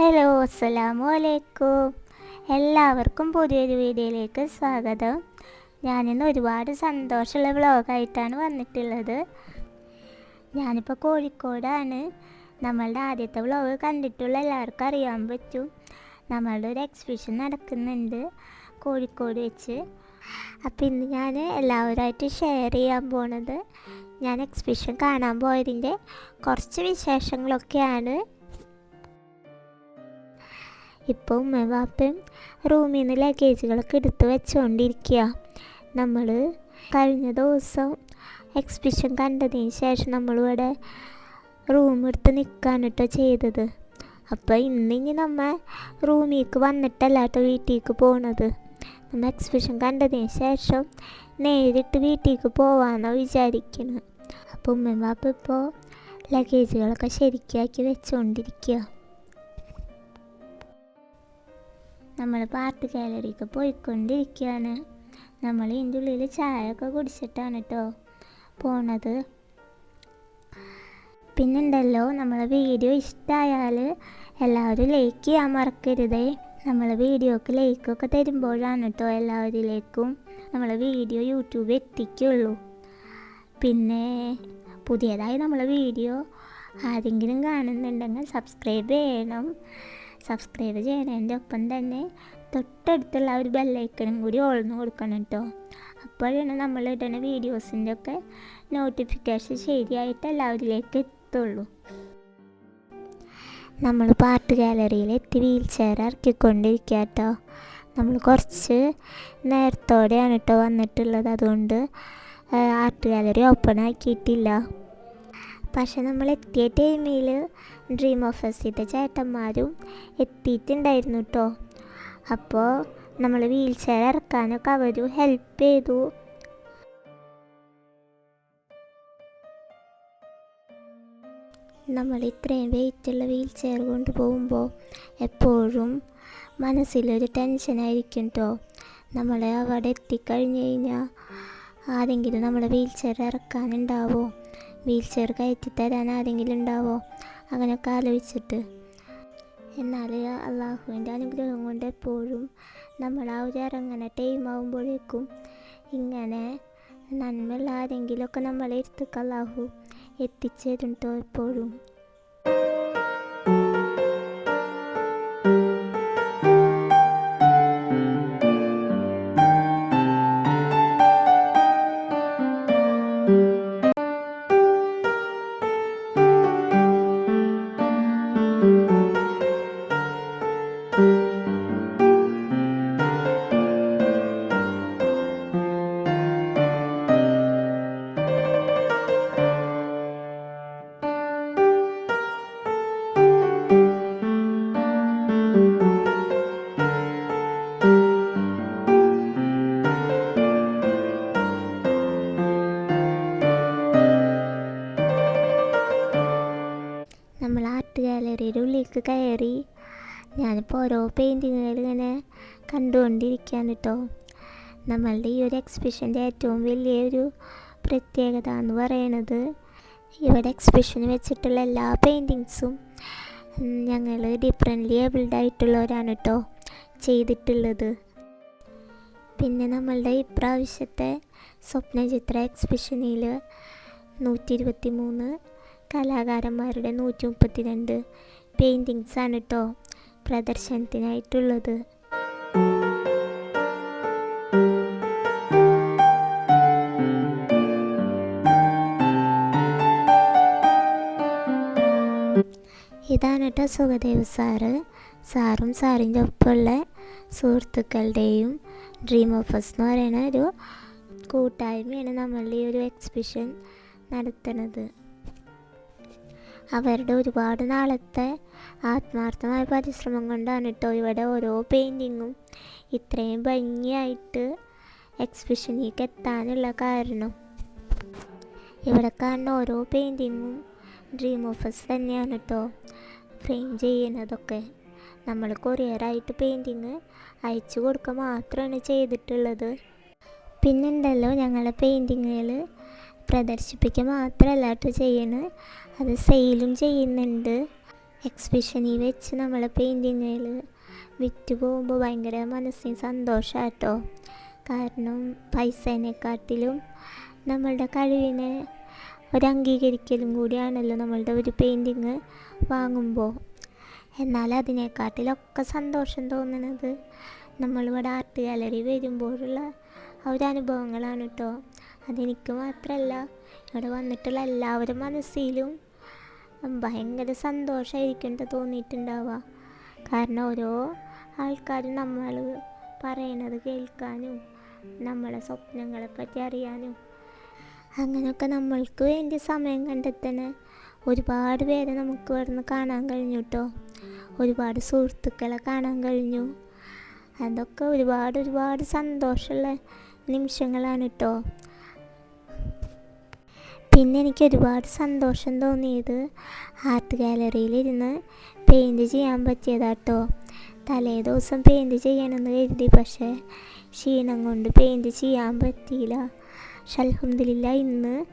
Hello അസ്സലാമു അലൈക്കും എല്ലാവർക്കും പുതിയൊരു വീഡിയോയിലേക്ക് സ്വാഗതം. ഞാനിന്ന് ഒരുപാട് സന്തോഷമുള്ള വ്ളോഗായിട്ടാണ് വന്നിട്ടുള്ളത്. ഞാനിപ്പോൾ കോഴിക്കോടാണ്. നമ്മളുടെ ആദ്യത്തെ വ്ളോഗ് കണ്ടിട്ടുള്ള എല്ലാവർക്കും അറിയാൻ പറ്റും. നമ്മളുടെ ഒരു എക്സിബിഷൻ നടക്കുന്നുണ്ട് കോഴിക്കോട് വെച്ച്. അപ്പം ഇന്ന് ഞാൻ എല്ലാവരുമായിട്ട് ഷെയർ ചെയ്യാൻ പോണത്. ഞാൻ എക്സിബിഷൻ കാണാൻ പോയതിന്റെ കുറച്ച് വിശേഷങ്ങളൊക്കെയാണ്. ഇപ്പോൾ ഉമ്മ വാപ്പയും റൂമിൽ നിന്ന് ലഗേജുകളൊക്കെ എടുത്ത് വെച്ചുകൊണ്ടിരിക്കുക നമ്മൾ കഴിഞ്ഞ ദിവസം എക്സിബിഷൻ കണ്ടതിന് ശേഷം നമ്മളിവിടെ റൂം എടുത്ത് നിൽക്കാണ് ചെയ്തത്. അപ്പോൾ ഇന്നിനി നമ്മൾ റൂമിലേക്ക് വന്നിട്ടല്ല കേട്ടോ വീട്ടിലേക്ക് പോണത്. നമ്മൾ എക്സിബിഷൻ കണ്ടതിന് ശേഷം നേരിട്ട് വീട്ടിലേക്ക് പോവാമെന്നാണ് വിചാരിക്കുന്നത് അപ്പോൾ ഉമ്മ വാപ്പ ഇപ്പോൾ ലഗേജുകളൊക്കെ ശരിക്കാക്കി വെച്ചുകൊണ്ടിരിക്കുക നമ്മൾ പാർട്ട് ഗാലറിക്ക് പോയിക്കൊണ്ടിരിക്കുകയാണ് നമ്മൾ ഇതിന്റെ ഉള്ളിൽ ചായ ഒക്കെ കുടിച്ചിട്ടാണ് കേട്ടോ പോണത്. പിന്നുണ്ടല്ലോ നമ്മളെ വീഡിയോ ഇഷ്ടമായാൽ എല്ലാവരും ലൈക്ക് ചെയ്യാൻ മറക്കരുതേ. നമ്മളെ വീഡിയോക്ക് ലൈക്കൊക്കെ തരുമ്പോഴാണ് കേട്ടോ എല്ലാവരിലേക്കും നമ്മളെ വീഡിയോ യൂട്യൂബ് എത്തിക്കുള്ളൂ. പിന്നെ പുതിയതായി നമ്മളെ വീഡിയോ ആരെങ്കിലും കാണുന്നുണ്ടെങ്കിൽ സബ്സ്ക്രൈബ് ചെയ്യണം. സബ്സ്ക്രൈബ് ചെയ്യണതിന്റെ ഒപ്പം തന്നെ തൊട്ടടുത്തുള്ള ഒരു ബെല്ലൈക്കണും കൂടി ഓൾന്ന് കൊടുക്കണം കേട്ടോ അപ്പോഴാണ് നമ്മൾ ഇടുന്ന വീഡിയോസിന്റെ ഒക്കെ നോട്ടിഫിക്കേഷൻ ശരിയായിട്ട് എല്ലാവരിലേക്ക് എത്തുള്ളൂ. നമ്മൾ പാട്ട് ഗാലറിയിൽ എത്തി വീൽ ചെയർ ഇറക്കിക്കൊണ്ടിരിക്കുക കേട്ടോ നമ്മൾ കുറച്ച് നേരത്തോടെയാണ് കേട്ടോ വന്നിട്ടുള്ളത്. അതുകൊണ്ട് ആർട്ട് ഗാലറി ഓപ്പൺ ആക്കിയിട്ടില്ല. പക്ഷെ നമ്മൾ എത്തിയ ടൈമിൽ ഡ്രീം ഓഫീസിന്റെ ചേട്ടന്മാരും എത്തിയിട്ടുണ്ടായിരുന്നു കേട്ടോ അപ്പോൾ നമ്മൾ വീൽ ചെയർ ഇറക്കാനൊക്കെ അവരും ഹെൽപ്പ് ചെയ്തു. നമ്മൾ ഇത്രയും വെയിറ്റുള്ള വീൽ ചെയർ കൊണ്ട് പോകുമ്പോൾ എപ്പോഴും മനസ്സിലൊരു ടെൻഷനായിരിക്കും കേട്ടോ നമ്മളെ അവിടെ എത്തിക്കഴിഞ്ഞ് കഴിഞ്ഞാൽ ആരെങ്കിലും നമ്മളെ വീൽ ചെയർ ഇറക്കാനുണ്ടാവോ? വീൽ ചെയർ കയറ്റി തരാൻ ആരെങ്കിലും ഉണ്ടാവോ? അങ്ങനെയൊക്കെ ആലോചിച്ചിട്ട്. എന്നാൽ അള്ളാഹുവിന്റെ അനുഗ്രഹം കൊണ്ട് എപ്പോഴും നമ്മൾ ആ ഒരു ഇറങ്ങനെ ടൈം ആകുമ്പോഴേക്കും ഇങ്ങനെ നന്മയുള്ള ആരെങ്കിലുമൊക്കെ നമ്മളെ എടുത്തേക്ക് അള്ളാഹു എത്തിച്ചേരും എപ്പോഴും. ഉള്ളിലേക്ക് കയറി. ഞാനിപ്പോൾ ഓരോ പെയിന്റിങ്ങുകൾ ഇങ്ങനെ കണ്ടുകൊണ്ടിരിക്കുകയാണ് കേട്ടോ നമ്മളുടെ ഈ ഒരു എക്സിബിഷന്റെ ഏറ്റവും വലിയൊരു പ്രത്യേകത എന്ന് പറയണത് ഇവിടെ എക്സിബിഷന് വെച്ചിട്ടുള്ള എല്ലാ പെയിന്റിങ്സും ഞങ്ങൾ ഡിഫറെന്റ്ലി ഏബിൾഡ് ആയിട്ടുള്ളവരാണ് കേട്ടോ ചെയ്തിട്ടുള്ളത്. പിന്നെ നമ്മളുടെ ഇപ്രാവശ്യത്തെ സ്വപ്നചിത്ര എക്സിബിഷനിൽ നൂറ്റി ഇരുപത്തി മൂന്ന് കലാകാരന്മാരുടെ നൂറ്റി മുപ്പത്തിരണ്ട് പെയിന്റിങ്സ് ആണ് കേട്ടോ പ്രദർശനത്തിനായിട്ടുള്ളത്. ഇതാണ് കേട്ടോ സുഖദേവ് സാറ്. സാറും സാറിന്റെ ഒപ്പമുള്ള സുഹൃത്തുക്കളുടെയും ഡ്രീം ഓഫേഴ്സ് എന്ന് പറയുന്ന ഒരു കൂട്ടായ്മയാണ് നമ്മളുടെ ഈ ഒരു എക്സിബിഷൻ നടത്തുന്നത് അവരുടെ ഒരുപാട് നാളത്തെ ആത്മാർത്ഥമായ പരിശ്രമം കൊണ്ടാണ് കേട്ടോ ഇവിടെ ഓരോ പെയിന്റിങ്ങും ഇത്രയും ഭംഗിയായിട്ട് എക്സിബിഷനിലേക്ക് എത്താനുള്ള കാരണം. ഇവിടെ കാണുന്ന ഓരോ പെയിന്റിങ്ങും ഡ്രീം ഓഫേഴ്സ് തന്നെയാണ് കേട്ടോ ഫ്രെയിം ചെയ്യുന്നതൊക്കെ. നമ്മൾ കൊറിയറായിട്ട് പെയിന്റിങ് അയച്ചു കൊടുക്കുക മാത്രമാണ് ചെയ്തിട്ടുള്ളത്. പിന്നെന്തല്ലോ ഞങ്ങളുടെ പെയിന്റിങ്ങുകൾ പ്രദർശിപ്പിക്കുക മാത്രമല്ല കേട്ടോ ചെയ്യണത് അത് സെയിലും ചെയ്യുന്നുണ്ട്. എക്സിബിഷനിൽ വെച്ച് നമ്മൾ പെയിന്റിങ്ങിൽ വിറ്റ് പോകുമ്പോൾ ഭയങ്കര മനസ്സിന് സന്തോഷമാട്ടോ കാരണം പൈസേനെക്കാട്ടിലും നമ്മളുടെ കഴിവിനെ ഒരു കൂടിയാണല്ലോ നമ്മളുടെ ഒരു പെയിന്റിങ് വാങ്ങുമ്പോൾ എന്നാൽ അതിനെക്കാട്ടിലൊക്കെ സന്തോഷം തോന്നുന്നത് നമ്മളിവിടെ ആർട്ട് ഗാലറി വരുമ്പോഴുള്ള ആ ഒരു അനുഭവങ്ങളാണ് കേട്ടോ. അതെനിക്ക് മാത്രമല്ല ഇവിടെ വന്നിട്ടുള്ള എല്ലാവരും മനസ്സിലും ഭയങ്കര സന്തോഷമായിരിക്കും ട്ടോ തോന്നിയിട്ടുണ്ടാവുക. കാരണം ഓരോ ആൾക്കാരും നമ്മൾ പറയണത് കേൾക്കാനും നമ്മളെ സ്വപ്നങ്ങളെ പറ്റി അറിയാനും. അങ്ങനെയൊക്കെ നമ്മൾക്ക് വേണ്ടി സമയം കണ്ടെത്തണ ഒരുപാട് പേരെ നമുക്ക് ഇവിടുന്ന് കാണാൻ കഴിഞ്ഞു കേട്ടോ. ഒരുപാട് സുഹൃത്തുക്കളെ കാണാൻ കഴിഞ്ഞു. അതൊക്കെ ഒരുപാട് ഒരുപാട് സന്തോഷമുള്ള നിമിഷങ്ങളാണ് കേട്ടോ. പിന്നെ എനിക്ക് ഒരുപാട് സന്തോഷം തോന്നിയത് ആർട്ട് ഗാലറിയിലിരുന്ന് പെയിന്റ് ചെയ്യാൻ പറ്റിയതാട്ടോ. തലേ ദിവസം പെയിന്റ് ചെയ്യണമെന്ന് കരുതി പക്ഷേ ക്ഷീണം കൊണ്ട് പെയിന്റ് ചെയ്യാൻ പറ്റിയില്ല. ഷൽഹുദില്ല ഇന്ന്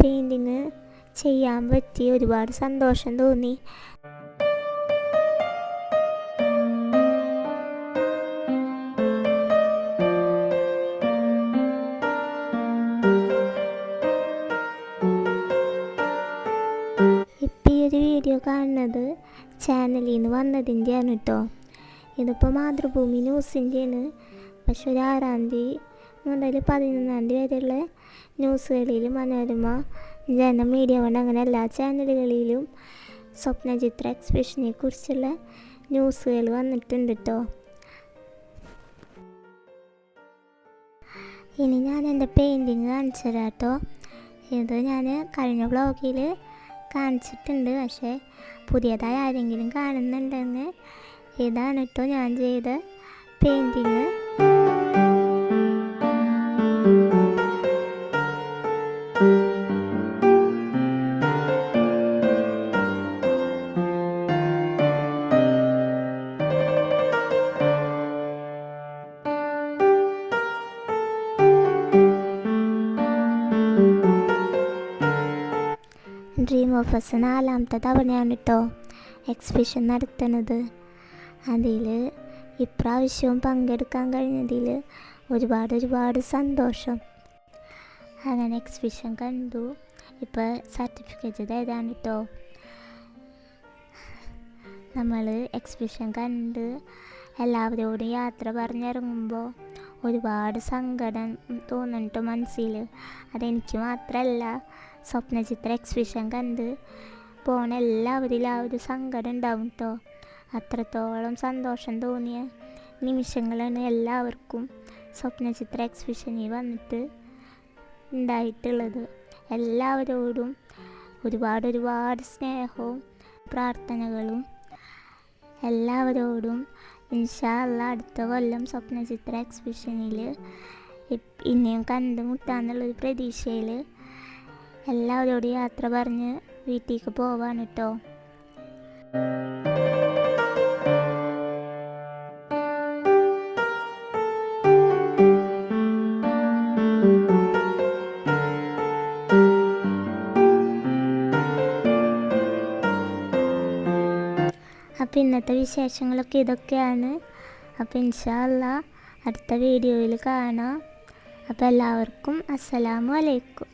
പെയിന്റിങ് ചെയ്യാൻ പറ്റി ഒരുപാട് സന്തോഷം തോന്നി. കാണുന്നത് ചാനലിൽ നിന്ന് വന്നതിന്റെയാണ് കേട്ടോ ഇതിപ്പോൾ മാതൃഭൂമി ന്യൂസിന്റെയാണ്. പക്ഷെ ഒരു ആറാം തീയതി മുതൽ പതിനൊന്നാം തീയതി വരെയുള്ള ന്യൂസുകളിൽ മനോരമ ജന മീഡിയ കൊണ്ട് അങ്ങനെ എല്ലാ ചാനലുകളിലും സ്വപ്ന ചിത്ര എക്സിബിഷനെ കുറിച്ചുള്ള ന്യൂസുകൾ വന്നിട്ടുണ്ട് കേട്ടോ ഇനി ഞാൻ എന്റെ പെയിന്റിങ് കാണിച്ചു തരാം കേട്ടോ ഇത് ഞാൻ കഴിഞ്ഞ ബ്ലോഗിൽ കാണിച്ചിട്ടുണ്ട് പക്ഷേ പുതിയതായി ആരെങ്കിലും കാണുന്നുണ്ടെങ്കിൽ ഇതാണ് കേട്ടോ ഞാൻ ചെയ്ത പെയിന്റിങ് ഓഫേഴ്സ് നാലാമത്തെ തവണയാണ് കേട്ടോ എക്സിബിഷൻ നടത്തുന്നത്. അതിൽ ഇപ്രാവശ്യവും പങ്കെടുക്കാൻ കഴിഞ്ഞതിൽ ഒരുപാട് ഒരുപാട് സന്തോഷം. അങ്ങനെ എക്സിബിഷൻ കണ്ടു. ഇപ്പോൾ സർട്ടിഫിക്കറ്റ് തരാണ് കേട്ടോ നമ്മൾ എക്സിബിഷൻ കണ്ട് എല്ലാവരോടും യാത്ര പറഞ്ഞിറങ്ങുമ്പോൾ ഒരുപാട് സങ്കടം തോന്നുന്നുണ്ട് മനസ്സിൽ. അതെനിക്ക് മാത്രമല്ല സ്വപ്നചിത്ര എക്സിബിഷൻ കണ്ട് പോണ എല്ലാവരിലും ആ ഒരു സങ്കടം ഉണ്ടാവും കേട്ടോ അത്രത്തോളം സന്തോഷം തോന്നിയ നിമിഷങ്ങളാണ് എല്ലാവർക്കും സ്വപ്നചിത്ര എക്സിബിഷനിൽ വന്നിട്ട് ഉണ്ടായിട്ടുള്ളത്. എല്ലാവരോടും ഒരുപാട് ഒരുപാട് സ്നേഹവും പ്രാർത്ഥനകളും എല്ലാവരോടും ഇൻഷാ അല്ല അടുത്ത കൊല്ലം സ്വപ്നചിത്ര എക്സിബിഷനിൽ ഇനിയും കണ്ടുമുട്ടാന്നുള്ളൊരു പ്രതീക്ഷയിൽ എല്ലാവരോടും യാത്ര പറഞ്ഞ് വീട്ടിലേക്ക് പോവാണ് കേട്ടോ അപ്പം ഇന്നത്തെ വിശേഷങ്ങളൊക്കെ ഇതൊക്കെയാണ്. അപ്പം ഇൻഷാല്ല അടുത്ത വീഡിയോയിൽ കാണാം. അപ്പോൾ എല്ലാവർക്കും അസ്സലാമു അലൈക്കും.